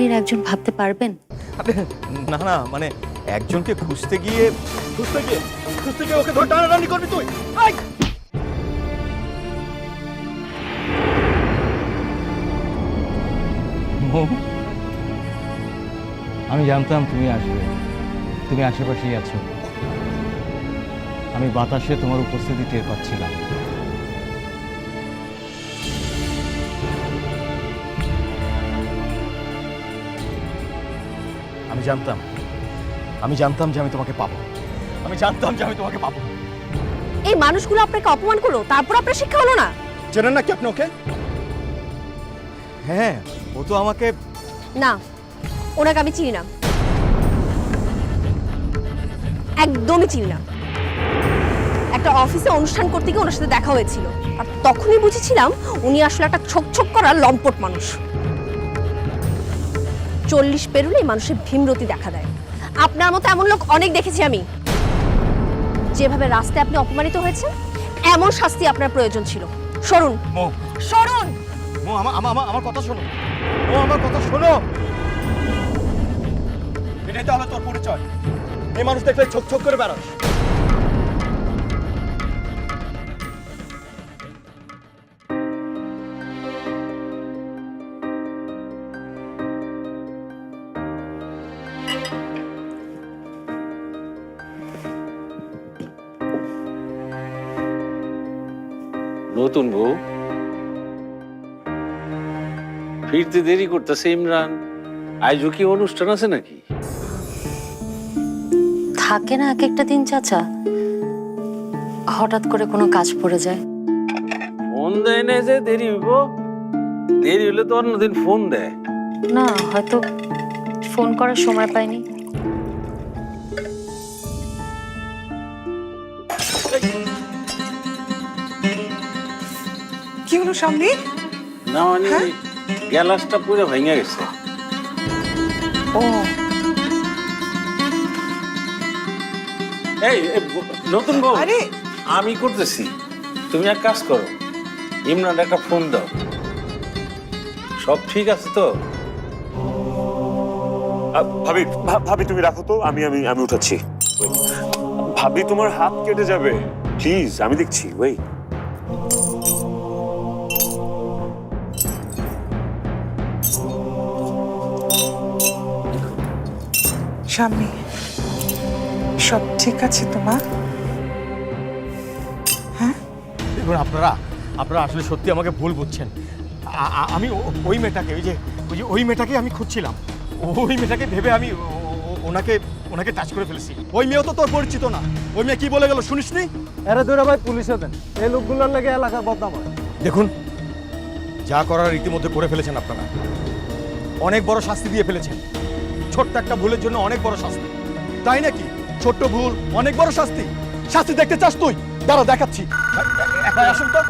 এর একজন ভাবতে পারবেন? আরে, না না মানে একজনকে খুঁজতে গিয়ে খুঁজতে গিয়ে খুঁজতে গিয়ে ওকে ধরে টানাটানি করবি তুই। আই! আমি জানতাম তুমি আসবে। তুমি আশেপাশেই আছো। আমি বাতাসে তোমার উপস্থিতি টের পাচ্ছিলাম। জানতাম আমি জানতাম যে আমি তোমাকে পাবো। আমি জানতাম যে আমি তোমাকে পাবো। এই মানুষগুলো আপনাকে অপমান করল তারপর আপনার শিক্ষা হলো না? চেনেন না কি আপনি ওকে? হ্যাঁ ও তো আমাকে না ওনাকে আমি চিনি না। একদমই চিনি না। একটা অফিসে অনুষ্ঠান করতে গিয়ে ওনার সাথে দেখা হয়েছিল। আর তখনই বুঝেছিলাম উনি আসলে একটা ছোক ছোক করা লম্পট মানুষ। চল্লিশ পেরুলেই মানুষের ভীমরতি দেখা দেয়। আপনার মতো এমন লোক অনেক দেখেছি আমি। যেভাবে রাস্তায় আপনি অপমানিত হয়েছেন এমন শাস্তি আপনার প্রয়োজন ছিল। সরুন। সরুন! আমার কথা শোনো। ও আমার কথা শোনো। এটাই তাহলে তোর পরিচয়। এই মানুষ দেখলে ছোক ছোক করে বেড়াস। নতুন বউ। ফিরতে দেরি করতেছে ইমরান। আজও কি অনুষ্ঠান আছে নাকি? থাকে না এক একটা দিন চাচা। হঠাৎ করে কোনো কাজ পড়ে যায়। ফোন দেয় না যে দেরি হইব। দেরি হলে তো অন্যদিন ফোন দেয়। না হয়তো ফোন করার সময় পাইনি। কি হলো সামনে? না মানে ওই গ্যালাসটা পুরো ভেঙে গেছে। ও। এই এই, ব- নতুন বউ আরে। আমি করতেছি। তুমি এক কাজ করো ইমরান একটা ফোন দাও। সব ঠিক আছে তো? আ, ভাবি ভা- ভাবি তুমি রাখো তো আমি আমি আমি উঠাচ্ছি। Wait. ভাবি তোমার হাত কেটে যাবে। প্লিজ আমি দেখছি ওই স্বামী। সব ঠিক আছে তোমার দেখুন আপনারা আপনারা আসলে সত্যি আমাকে ভুল বুঝছেন। আমি ওই মেয়েটাকে ওই যে ওই যে ওই মেয়েটাকে আমি খুঁজছিলাম। ওই মেয়েটাকে ভেবে আমি ওনাকে ওনাকে টাচ করে ফেলেছি। ওই মেয়েও তো তোর পরিচিত না। ওই মেয়ে কি বলে গেল শুনিসনি? এরা ধরে ভাই পুলিশে দেন এই লোকগুলোর লাগে এলাকার বদনাম হয়। দেখুন যা করার রীতিমধ্যে করে ফেলেছেন আপনারা। অনেক বড় শাস্তি দিয়ে ফেলেছেন। ছোট্ট একটা ভুলের জন্য অনেক বড় শাস্তি। তাই নাকি? ছোট্ট ভুল অনেক বড় শাস্তি। শাস্তি দেখতে চাস তুই। দাঁড়া, দেখাচ্ছি। আসুন তো।